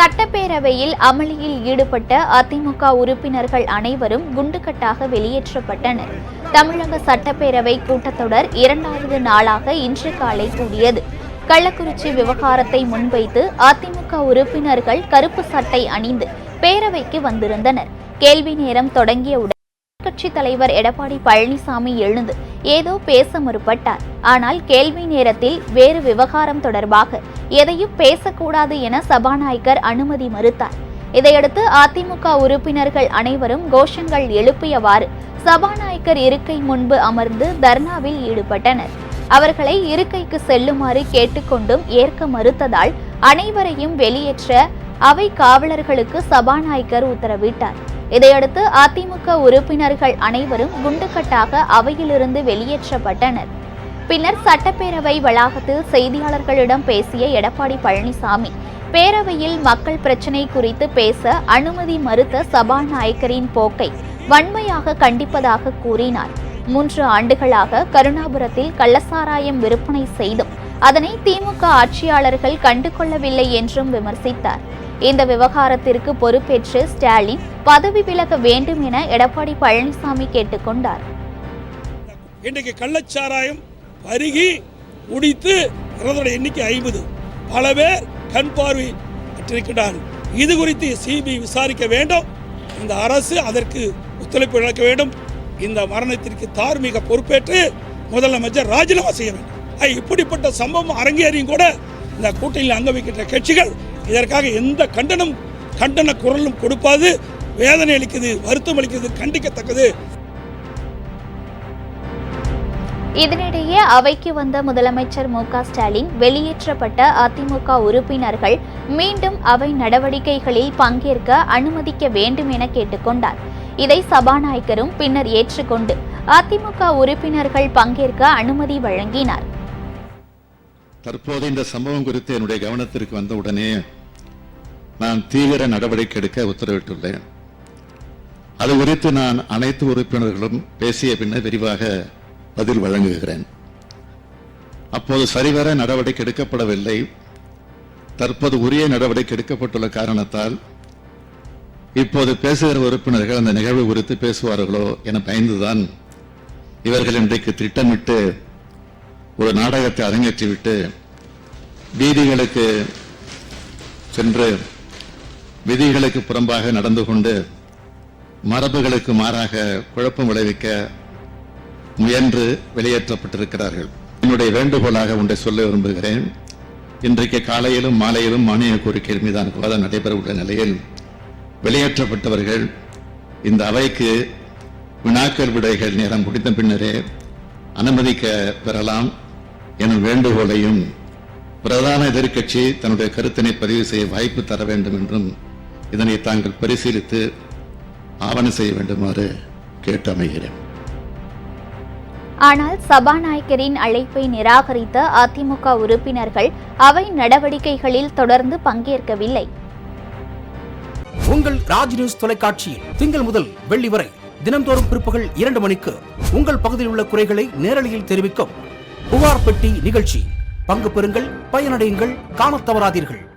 சட்டப்பேரவையில் அமளியில் ஈடுபட்ட அதிமுக உறுப்பினர்கள் அனைவரும் குண்டுகட்டாக வெளியேற்றப்பட்டனர். தமிழக சட்டப்பேரவை கூட்டத்தொடர் இரண்டாவது நாளாக இன்று காலை கூடியது. கள்ளக்குறிச்சி விவகாரத்தை முன்வைத்து அதிமுக உறுப்பினர்கள் கருப்பு சட்டை அணிந்து பேரவைக்கு வந்திருந்தனர். கேள்வி நேரம் தொடங்கியவுடன் கட்சித் தலைவர் எடப்பாடி பழனிசாமி எழுந்து ஏதோ பேச முற்பட்டார். ஆனால் கேள்வி நேரத்தில் வேறு விவகாரம் தொடர்பாக எதையும் பேசக்கூடாது என சபாநாயகர் அனுமதி மறுத்தார். இதையடுத்து அதிமுக உறுப்பினர்கள் அனைவரும் கோஷங்கள் எழுப்பியவாறு சபாநாயகர் இருக்கை முன்பு அமர்ந்து தர்ணாவில் ஈடுபட்டனர். அவர்களை இருக்கைக்கு செல்லுமாறு கேட்டுக்கொண்டும் ஏற்க மறுத்ததால் அனைவரையும் வெளியேற்ற அவை காவலர்களுக்கு சபாநாயகர் உத்தரவிட்டார். இதையடுத்து அதிமுக உறுப்பினர்கள் அனைவரும் குண்டுக்கட்டாக அவையிலிருந்து வெளியேற்றப்பட்டனர். பின்னர் சட்டப்பேரவை வளாகத்தில் செய்தியாளர்களிடம் பேசிய எடப்பாடி பழனிசாமி பேரவையில் மக்கள் பிரச்சினை குறித்து பேச அனுமதி மறுத்த சபாநாயகரின் போக்கை வன்மையாக கண்டிப்பதாக கூறினார். மூன்று ஆண்டுகளாக கருணாபுரத்தில் கள்ளசாராயம் விற்பனை செய்தும் அதனை திமுக ஆட்சியாளர்கள் கண்டுகொள்ளவில்லை என்றும் விமர்சித்தார். இந்த விவகாரத்திற்கு பொறுப்பேற்று ஸ்டாலின் பதவி விலக வேண்டும் என எடப்பாடி பழனிசாமி கேட்டுக்கொண்டார். இன்றைக்கு கள்ளச்சாராயம் பருகி குடித்து இறந்தோட எண்ணிக்கை ஐம்பது. பல பேர் கண் பார்வை அற்றிருக்கிறார்கள் இது குறித்து சிபிஐ விசாரிக்க வேண்டும். இந்த அரசு அதற்கு ஒத்துழைப்பு இழக்க வேண்டும். இந்த மரணத்திற்கு தார்மீக பொறுப்பேற்று முதலமைச்சர் ராஜினாமா செய்ய வேண்டும். ஐ, இப்படிப்பட்ட சம்பவம் அரங்கேறியும் கூட இந்த கூட்டணியில் அங்க வைக்கின்ற கட்சிகள் இதற்காக எந்த கண்டனம் கண்டன குரலும் கொடுப்பாது வேதனை அளிக்குது வருத்தம் அளிக்குது கண்டிக்கத்தக்கது. இதனிடையே அவைக்கு வந்த முதலமைச்சர் மு க ஸ்டாலின் வெளியேற்றப்பட்ட அதிமுக உறுப்பினர்கள் மீண்டும் அவை நடவடிக்கைகளில் பங்கேற்க அனுமதிக்க வேண்டும் என கேட்டுக்கொண்டார். இதை சபாநாயகரும் பின்னர் ஏற்றுக்கொண்டு அதிமுக உறுப்பினர்கள் பங்கேற்க அனுமதி வழங்கினார். தற்போது இந்த சம்பவம் குறித்து என்னுடைய கவனத்திற்கு வந்த உடனே நான் தீவிர நடவடிக்கை எடுக்க உத்தரவிட்டுள்ளேன். அது குறித்து நான் அனைத்து உறுப்பினர்களும் பேசிய பின்னர் விரிவாக பதில் வழங்குகிறேன். அப்போது சரிவர நடவடிக்கை எடுக்கப்படவில்லை. தற்போது உரிய நடவடிக்கை எடுக்கப்பட்டுள்ள காரணத்தால் இப்போது பேசுகிற உறுப்பினர்கள் அந்த நிகழ்வு குறித்து பேசுவார்களோ என பயந்துதான் இவர்கள் இன்றைக்கு திட்டமிட்டு ஒரு நாடகத்தை அரங்கேற்றிவிட்டு வீதிகளுக்கு சென்று விதிகளுக்கு புறம்பாக நடந்து கொண்டு மரபுகளுக்கு மாறாக குழப்பம் விளைவிக்க முயன்று வெளியேற்றப்பட்டிருக்கிறார்கள். என்னுடைய வேண்டுகோளாக ஒன்றை சொல்ல விரும்புகிறேன். இன்றைக்கு காலையிலும் மாலையிலும் மானிய கோரிக்கை மீதான விவாதம் நடைபெற உள்ள நிலையில் வெளியேற்றப்பட்டவர்கள் இந்த அவைக்கு வினாக்கள் விடைகள் நேரம் முடிந்த பின்னரே அனுமதிக்க பெறலாம் எனும் வேண்டுகோளையும் பிரதான எதிர்க்கட்சி தன்னுடைய கருத்தினை பதிவு செய்ய வாய்ப்பு தர வேண்டும் என்றும் இதனை தாங்கள் பரிசீலித்து ஆவணம் செய்ய வேண்டுமாறு கேட்டு அமைகிறேன் ஆனால் சபாநாயகரின் அழைப்பை நிராகரித்த அதிமுக உறுப்பினர்கள் அவை நடவடிக்கைகளில் தொடர்ந்து பங்கேற்கவில்லை. உங்கள் ராஜ் நியூஸ் தொலைக்காட்சியில் திங்கள் முதல் வெள்ளி வரை தினம்தோறும் பிற்பகல் இரண்டு மணிக்கு உங்கள் பகுதியில் உள்ள குறைகளை நேரலையில் தெரிவிக்கும் புகார் பெட்டி நிகழ்ச்சி. பங்கு பெறுங்கள் பயனடையுங்கள் காணத் தவறாதீர்கள்.